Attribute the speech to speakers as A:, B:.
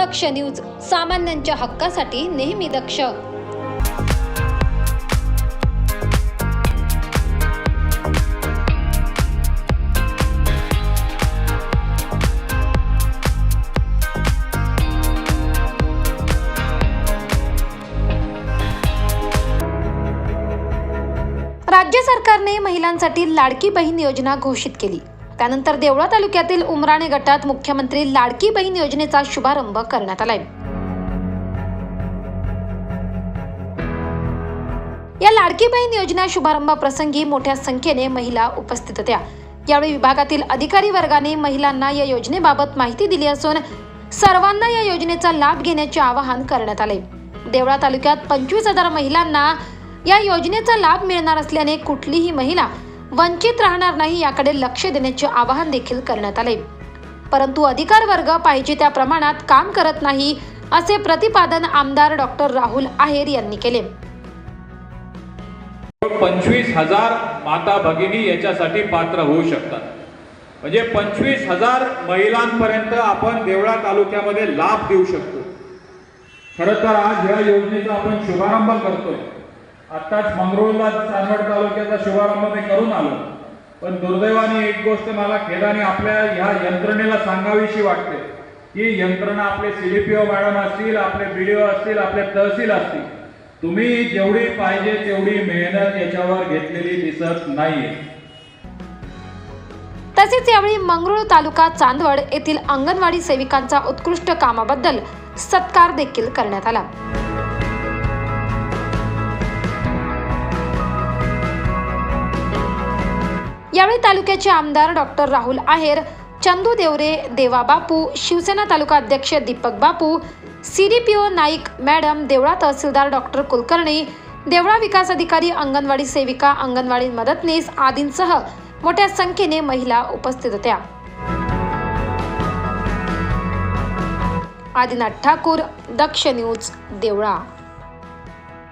A: दक्ष news सामान्यांच्या हक्कासाठी नेहमी दक्ष. राज्य सरकारने महिलांसाठी लाडकी बहीण योजना घोषित केली. त्यानंतर देवळा तालुक्यातील उमराणे गटात मुख्यमंत्री लाडकी बहीण योजनेचा शुभारंभ करण्यात आलाय. या लाडकी बहीण योजना शुभारंभ प्रसंगी मोठ्या संख्येने महिला उपस्थित होत्या. यावेळी विभागातील अधिकारी वर्गाने महिलांना या योजनेबाबत माहिती दिली असून सर्वांना या योजनेचा लाभ घेण्याचे आवाहन करण्यात आले. देवळा तालुक्यात पंचवीस हजार महिलांना या योजनेचा लाभ मिळणार असल्याने कुठलीही महिला वंचित राहणार नाही याकडे लक्ष देण्याचे आवाहन देखील करण्यात आले. परंतु अधिकार वर्ग पाहिजे त्या प्रमाणात काम करत नाही असे प्रतिपादन आमदार डॉक्टर राहुल आहेर यांनी केले.
B: पंचवीस हजार माता भगिनी याच्यासाठी पात्र होऊ शकतात. म्हणजे पंचवीस हजार महिलांपर्यंत आपण देवळा तालुक्यामध्ये लाभ देऊ शकतो. खरं तर आज ह्या योजनेचा आपण शुभारंभ करतोय. आत्ताच मंगरुळला चांदवड तालुक्याचा शुभारंभ मी करून आलो. पण दुर्दैवाने एक गोष्ट मला खेदाने आपल्या ह्या यंत्रणेला सांगावीशी वाटते. ही यंत्रणा आपले सीडीपीओ मॅडम असतील आपले बीडीओ असतील आपले तहसील असतील. तुम्ही जेवढी पाहिजे तेवढी मेहनत याच्यावर घेतलेली दिसत नाहीये.
A: तसेच यावेळी मंगरुळ तालुका चांदवड येथील अंगणवाडी सेविकांचा उत्कृष्ट कामाबद्दल सत्कार देखील करण्यात आला. यावेळी तालुक्याचे आमदार डॉक्टर राहुल आहेर चंदू देवरे देवा बापू शिवसेना तालुका अध्यक्ष Deepak Bapu CDPO Naik madam Deola tehsildar doctor Kulkarni Deola विकास अधिकारी अंगणवाडी सेविका अंगणवाडी मदतनीस आदींसह मोठ्या संख्येने महिला उपस्थित होत्या. आदिनाथ ठाकूर दक्ष न्यूज देवळा.